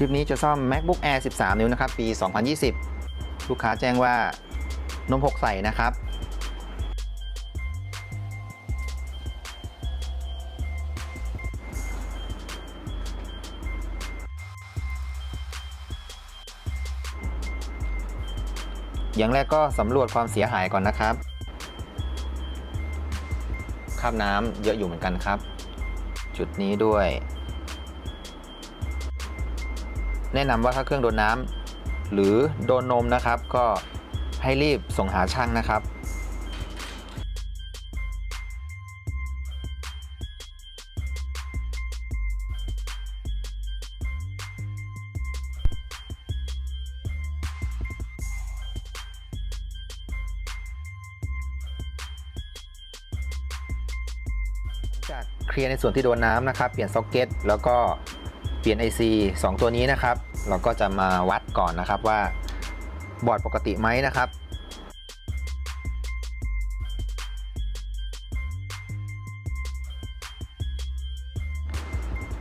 คลิปนี้จะซ่อม MacBook Air 13 นิ้วนะครับ ปี 2020 ลูกค้าแจ้งว่านมหกใส่นะครับ อย่างแรกก็สำรวจความเสียหายก่อนนะครับคราบน้ำเยอะอยู่เหมือนกันครับ จุดนี้ด้วย แนะนำว่าถ้าเครื่องโดนน้ำหรือโดนนมนะครับ ก็ให้รีบส่งหาช่างนะครับจากเคลียร์ในส่วนที่โดนน้ำนะครับ เปลี่ยนซ็อกเก็ตแล้วก็ ลี่ยน IC 2 ตัวนี้นะครับ เราก็จะมาวัดก่อนนะครับว่าบอร์ดปกติไหมนะครับ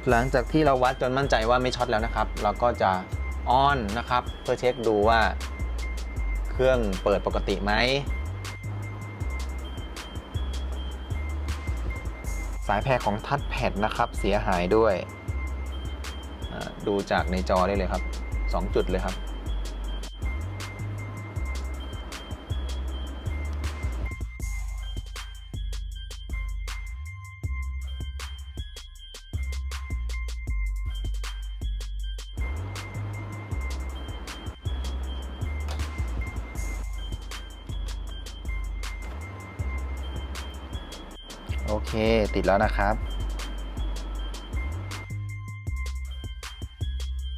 หลังจากที่เราวัดจนมั่นใจว่าไม่ช็อตแล้วนะครับ เราก็จะออนนะครับ เพื่อเช็คดูว่า เครื่องเปิดปกติไหมสายแพรของทัชแพดนะครับเสียหายด้วย ดูจากในจอได้เลยครับ 2 จุดเลยครับ โอเค ติดแล้วนะครับ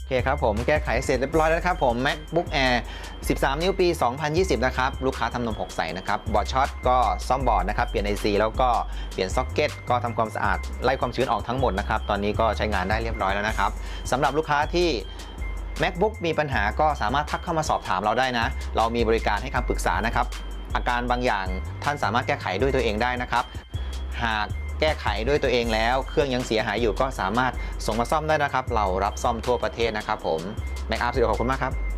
คครับผมแก้ไขเสร็จเรียบร้อยแล้วครับผม MacBook Air 13 นิ้วปี 2020 นะครับ ลูกค้าทำนม 6 ใส่นะครับ บอร์ดช็อตก็ซ่อมบอร์ดนะครับ เปลี่ยน IC แล้วก็เปลี่ยนซ็อกเก็ตก็ทำความสะอาด ไล่ความชื้นออกทั้งหมดนะครับ ตอนนี้ก็ใช้งานได้เรียบร้อยแล้วนะครับสำหรับลูกค้าที่ MacBook มีปัญหาก็สามารถทักเข้ามาสอบถามเราได้นะ เรามีบริการให้คำปรึกษานะครับอาการบางอย่างท่านสามารถแก้ไขด้วยตัวเองได้นะครับ หาก แก้ไขด้วยตัวเองแล้ว เครื่องยังเสียหายอยู่ก็สามารถส่งมาซ่อมได้นะครับ เรารับซ่อมทั่วประเทศนะครับผมแม็กอัพสุดขอบคุณมากครับ